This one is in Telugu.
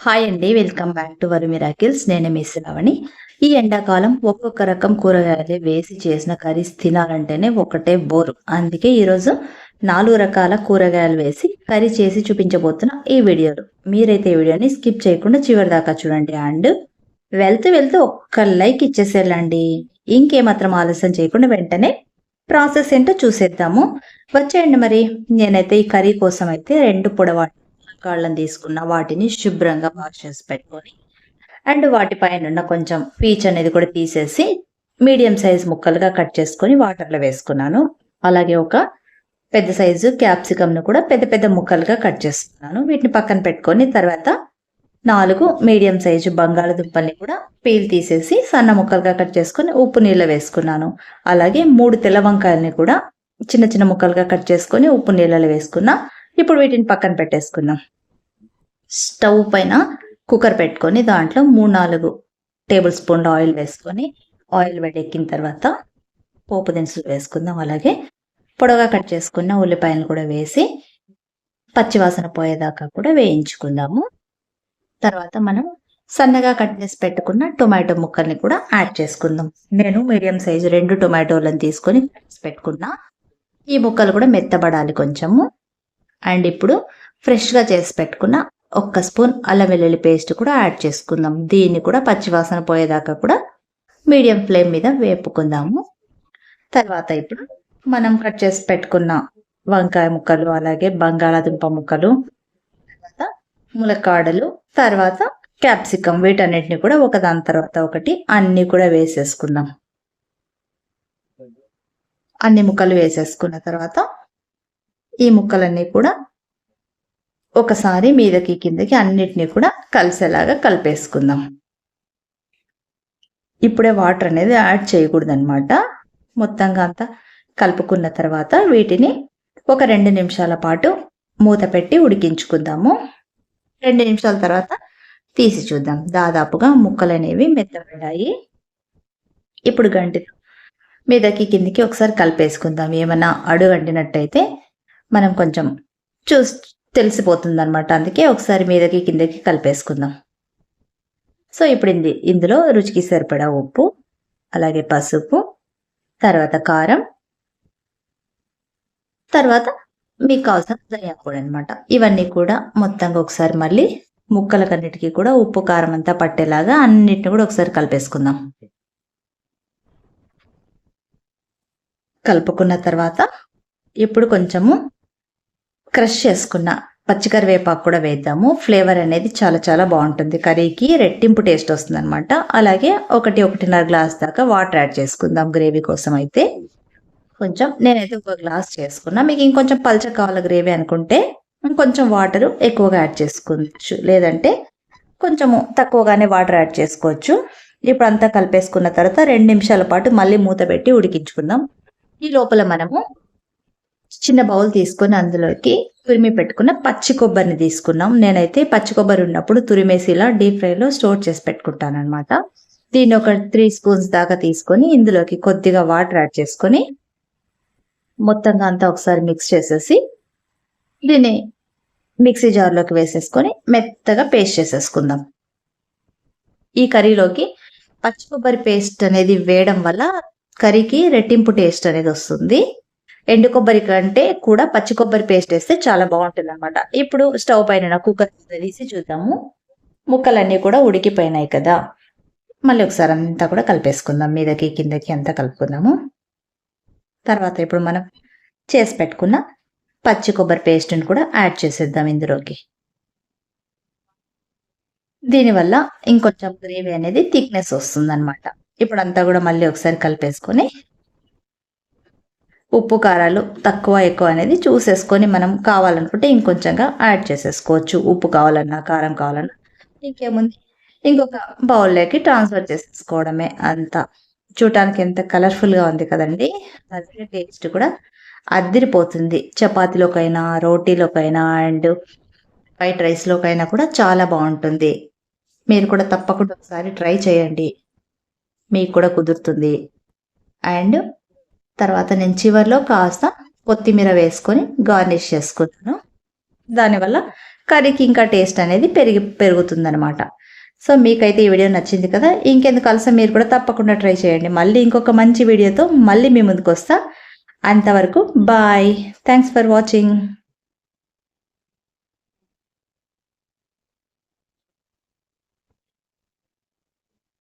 హాయ్ అండి welcome back to Varu miracles నేను మిస్ రావణి ఈ ఎండాకాలం ఒక్కొక్క రకం కూరగాయలు వేసి చేసిన కర్రీస్ తినాలంటేనే ఒకటే బోరు. అందుకే ఈరోజు నాలుగు రకాల కూరగాయలు వేసి కర్రీ చేసి చూపించబోతున్న ఈ వీడియోలో. మీరైతే ఈ వీడియోని స్కిప్ చేయకుండా చివరి దాకా చూడండి. అండ్ వెళ్తూ వెళ్తూ ఒక్క లైక్ ఇచ్చేసేళ్ళండి ఇంకేమాత్రం ఆలస్యం చేయకుండా వెంటనే ప్రాసెస్ ఏంటో చూసేద్దాము. వచ్చేయండి మరి. నేనైతే ఈ కర్రీ కోసం అయితే రెండు పొడవాటి కాళ్ళని తీసుకున్న వాటిని శుభ్రంగా వాష్ చేసి పెట్టుకొని అండ్ వాటిపైన ఉన్న కొంచెం పీచ్ అనేది కూడా తీసేసి మీడియం సైజ్ ముక్కలుగా కట్ చేసుకొని వాటర్లో వేసుకున్నాను. అలాగే ఒక పెద్ద సైజు క్యాప్సికమ్ను కూడా పెద్ద పెద్ద ముక్కలుగా కట్ చేసుకున్నాను. వీటిని పక్కన పెట్టుకొని తర్వాత నాలుగు మీడియం సైజు బంగాళదుంపల్ని కూడా పీల్ తీసేసి సన్న ముక్కలుగా కట్ చేసుకొని ఉప్పు నీళ్ళ వేసుకున్నాను. అలాగే మూడు తెల్ల వంకాయలని కూడా చిన్న చిన్న ముక్కలుగా కట్ చేసుకొని ఉప్పు నీళ్ళలో వేసుకున్న ఇప్పుడు వీటిని పక్కన పెట్టేసుకుందాం. స్టవ్ పైన కుక్కర్ పెట్టుకొని దాంట్లో మూడు నాలుగు టేబుల్ స్పూన్ ఆయిల్ వేసుకొని ఆయిల్ వేడెక్కిన తర్వాత పోపు దినుసులు వేసుకుందాం. అలాగే పొడవుగా కట్ చేసుకున్న ఉల్లిపాయలు కూడా వేసి పచ్చివాసన పోయేదాకా కూడా వేయించుకుందాము. తర్వాత మనం సన్నగా కట్ చేసి పెట్టుకున్న టొమాటో ముక్కల్ని కూడా యాడ్ చేసుకుందాం. నేను మీడియం సైజు రెండు టొమాటోలను తీసుకొని కట్ పెట్టుకున్నా. ఈ ముక్కలు కూడా మెత్తబడాలి కొంచెము. అండ్ ఇప్పుడు ఫ్రెష్గా చేసి పెట్టుకున్న ఒక్క స్పూన్ అల్లం వెల్లుల్లి పేస్ట్ కూడా యాడ్ చేసుకుందాం. దీన్ని కూడా పచ్చివాసన పోయేదాకా కూడా మీడియం ఫ్లేమ్ మీద వేపుకుందాము. తర్వాత ఇప్పుడు మనం కట్ చేసి పెట్టుకున్న వంకాయ ముక్కలు అలాగే బంగాళాదుంప ముక్కలు తర్వాత ములక్కాడలు తర్వాత క్యాప్సికమ్ వీటన్నిటిని కూడా ఒక దాని తర్వాత ఒకటి అన్ని కూడా వేసేసుకుందాం. అన్ని ముక్కలు వేసేసుకున్న తర్వాత ఈ ముక్కలన్నీ కూడా ఒకసారి మీదకి కిందకి అన్నిటినీ కూడా కలిసేలాగా కలిపేసుకుందాం. ఇప్పుడే వాటర్ అనేది యాడ్ చేయకూడదు అనమాట మొత్తంగా అంతా కలుపుకున్న తర్వాత వీటిని ఒక రెండు నిమిషాల పాటు మూత పెట్టి ఉడికించుకుందాము. రెండు నిమిషాల తర్వాత తీసి చూద్దాం. దాదాపుగా ముక్కలు అనేవి మెత్తబడ్డాయి. ఇప్పుడు గంటితో మీదకి కిందికి ఒకసారి కలిపేసుకుందాం. ఏమైనా అడుగు అంటినట్టయితే మనం కొంచెం చూసి తెలిసిపోతుంది అనమాట అందుకే ఒకసారి మీదకి కిందకి కలిపేసుకుందాం. సో ఇప్పుడు ఇంది ఇందులో రుచికి సరిపడా ఉప్పు అలాగే పసుపు తర్వాత కారం తర్వాత మీకు కావాల్సిన ధనియా పొడి అనమాట ఇవన్నీ కూడా మొత్తంగా ఒకసారి మళ్ళీ ముక్కలకన్నిటికీ కూడా ఉప్పు కారం అంతా పట్టేలాగా అన్నిటిని కూడా ఒకసారి కలిపేసుకుందాం. కలుపుకున్న తర్వాత ఇప్పుడు కొంచెము క్రష్ చేసుకున్న పచ్చికరివేపాకు కూడా వేద్దాము. ఫ్లేవర్ అనేది చాలా చాలా బాగుంటుంది. కర్రీకి రెట్టింపు టేస్ట్ వస్తుంది అనమాట అలాగే ఒకటి ఒకటిన్నర గ్లాస్ దాకా వాటర్ యాడ్ చేసుకుందాం గ్రేవీ కోసం అయితే. కొంచెం నేనైతే ఒక గ్లాస్ చేసుకున్నా. మీకు ఇంకొంచెం పల్చ కావాల గ్రేవీ అనుకుంటే కొంచెం వాటర్ ఎక్కువగా యాడ్ చేసుకోవచ్చు. లేదంటే కొంచెము తక్కువగానే వాటర్ యాడ్ చేసుకోవచ్చు. ఇప్పుడు అంతా కలిపేసుకున్న తర్వాత రెండు నిమిషాల పాటు మళ్ళీ మూత పెట్టి ఉడికించుకుందాం. ఈ లోపల మనము చిన్న బౌల్ తీసుకొని అందులోకి తురిమి పెట్టుకున్న పచ్చి కొబ్బరిని తీసుకున్నాం. నేనైతే పచ్చి కొబ్బరి ఉన్నప్పుడు తురిమేసి ఇలా డీప్ ఫ్రైలో స్టోర్ చేసి పెట్టుకుంటాను అనమాట దీన్ని ఒక త్రీ స్పూన్స్ దాకా తీసుకొని ఇందులోకి కొద్దిగా వాటర్ యాడ్ చేసుకొని మొత్తంగా అంతా ఒకసారి మిక్స్ చేసేసి దీన్ని మిక్సీ జార్లోకి వేసేసుకొని మెత్తగా పేస్ట్ చేసేసుకుందాం. ఈ కర్రీలోకి పచ్చి కొబ్బరి పేస్ట్ అనేది వేయడం వల్ల కర్రీకి రెట్టింపు టేస్ట్ అనేది వస్తుంది. ఎండు కొబ్బరి కంటే కూడా పచ్చి కొబ్బరి పేస్ట్ వేస్తే చాలా బాగుంటుంది అనమాట ఇప్పుడు స్టవ్ పైన కుక్కర్ తీసి చూద్దాము. ముక్కలన్నీ కూడా ఉడికిపోయినాయి కదా. మళ్ళీ ఒకసారి అంతా కూడా కలిపేసుకుందాం. మీదకి కిందకి అంతా కలుపుకుందాము. తర్వాత ఇప్పుడు మనం చేసి పెట్టుకున్న పచ్చి కొబ్బరి పేస్ట్ని కూడా యాడ్ చేసేద్దాం ఇందులోకి. దీనివల్ల ఇంకొంచెం గ్రేవీ అనేది థిక్నెస్ వస్తుంది అనమాట ఇప్పుడు అంతా కూడా మళ్ళీ ఒకసారి కలిపేసుకొని ఉప్పు కారాలు తక్కువ ఎక్కువ అనేది చూసేసుకొని మనం కావాలనుకుంటే ఇంకొంచెంగా యాడ్ చేసేసుకోవచ్చు. ఉప్పు కావాలన్నా కారం కావాలన్నా. ఇంకేముంది? ఇంకొక బౌల్లోకి ట్రాన్స్ఫర్ చేసేసుకోవడమే అంతా. చూడటానికి ఎంత కలర్ఫుల్గా ఉంది కదండి. అదే టేస్ట్ కూడా అద్దిరిపోతుంది. చపాతీలోకైనా రోటీలోకైనా అండ్ వైట్ రైస్లోకైనా కూడా చాలా బాగుంటుంది. మీరు కూడా తప్పకుండా ఒకసారి ట్రై చేయండి. మీకు కూడా కుదురుతుంది. అండ్ తర్వాత నేను చివరిలో కాస్త కొత్తిమీర వేసుకొని గార్నిష్ చేసుకున్నాను దానివల్ల కర్రీకి ఇంకా టేస్ట్ అనేది పెరిగి పెరుగుతుందనమాట సో మీకైతే ఈ వీడియో నచ్చింది కదా? ఇంకెందుకు అలసం మీరు కూడా తప్పకుండా ట్రై చేయండి. మళ్ళీ ఇంకొక మంచి వీడియోతో మళ్ళీ మీ ముందుకు వస్తా అంతవరకు బాయ్. Thanks for watching.